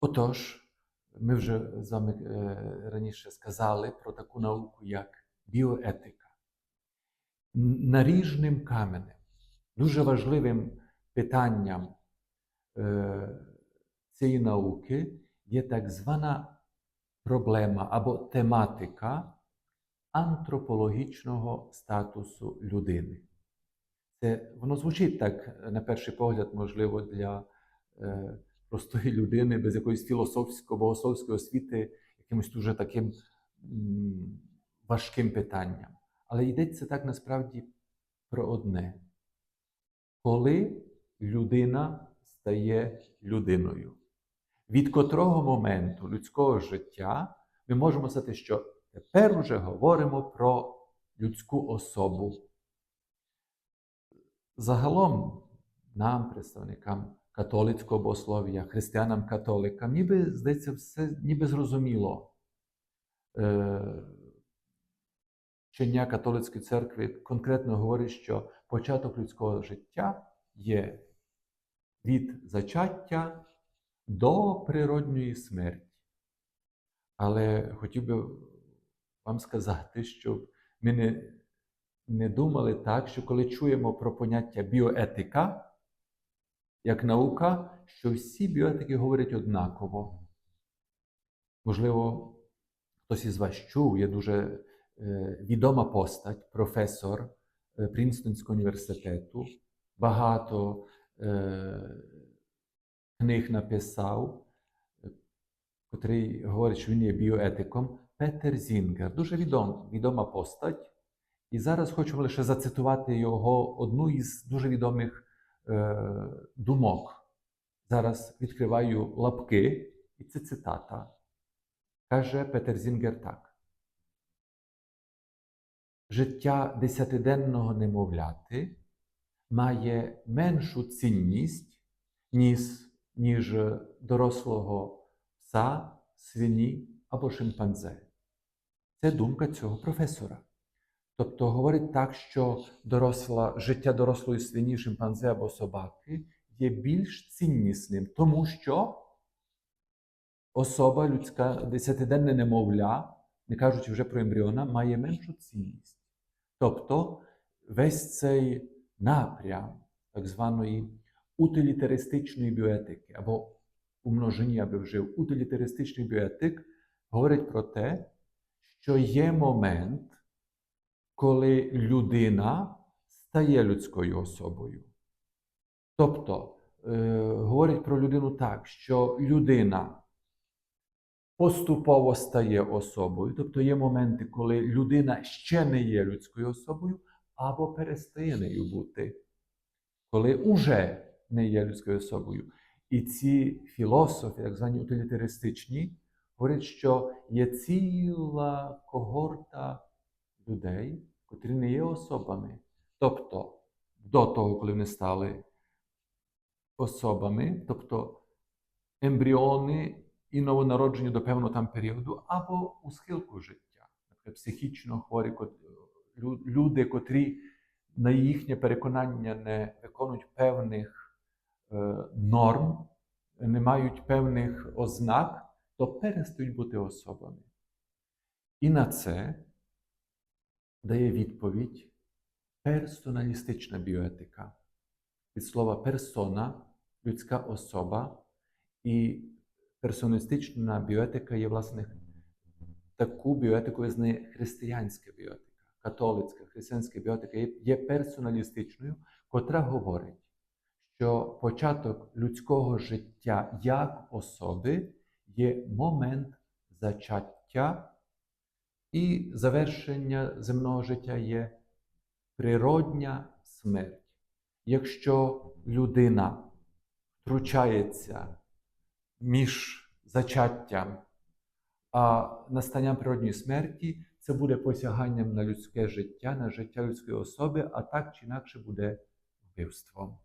Отож, ми вже з вами е, раніше сказали про таку науку, як біоетика. Наріжним каменем, дуже важливим питанням е, цієї науки є так звана проблема або тематика антропологічного статусу людини. Це воно звучить так, на перший погляд, можливо, для е, простої людини без якоїсь філософсько-богословської освіти, якимось дуже таким важким питанням. Але йдеться так насправді про одне: коли людина стає людиною, від котрого моменту людського життя ми можемо сказати, що тепер уже говоримо про людську особу. Загалом нам, представникам католицького богослов'я, християнам-католикам, ніби здається, все ніби зрозуміло. Е, Вчення католицької церкви конкретно говорить, що початок людського життя є від зачаття до природньої смерті. Але хотів би вам сказати, щоб ми не, не думали так, що коли чуємо про поняття біоетика, як наука, що всі біоетики говорять однаково. Можливо, хтось із вас чув, є дуже е, відома постать, професор е, Прінстонського університету, багато е, книг написав, котрий говорить, що він є біоетиком, Петер Зінгер, дуже відом, відома постать. І зараз хочемо лише зацитувати його одну із дуже відомих думок. Зараз відкриваю лапки, і це цитата. Каже Петер Зінгер так. Життя десятиденного немовляти має меншу цінність, ніж дорослого пса, свині або шимпанзе. Це думка цього професора. Тобто говорить так, що доросла, життя дорослої свині, шимпанзе або собаки є більш ціннісним, тому що особа людська, десятиденне немовля, не кажучи вже про ембріона, має меншу цінність. Тобто весь цей напрям так званої утилітаристичної біоетики, або у множині я би вжив утилітаристичний біоетик, говорить про те, що є момент, коли людина стає людською особою. Тобто е, говорить про людину так, що людина поступово стає особою, тобто є моменти, коли людина ще не є людською особою, або перестає нею бути, коли уже не є людською особою. І ці філософи, так звані утилітаристичні, говорять, що є ціла когорта людей, котрі не є особами. Тобто, до того, коли вони стали особами, тобто ембріони і новонароджені до певного там періоду, або у схилку життя, наприклад, психічно хворі люди, котрі на їхнє переконання не виконують певних е, норм, не мають певних ознак, то перестають бути особами. І на це дає відповідь персоналістична біоетика. Від слова персона людська особа, і персоналістична біоетика є, власне, таку біоетику визнає християнська біоетика, католицька, християнська біоетика є, персоналістичною, котра говорить, що початок людського життя як особи є момент зачаття, і завершення земного життя є природня смерть. Якщо людина втручається між зачаттям а настанням природньої смерті, це буде посяганням на людське життя, на життя людської особи, а так чи інакше буде вбивством.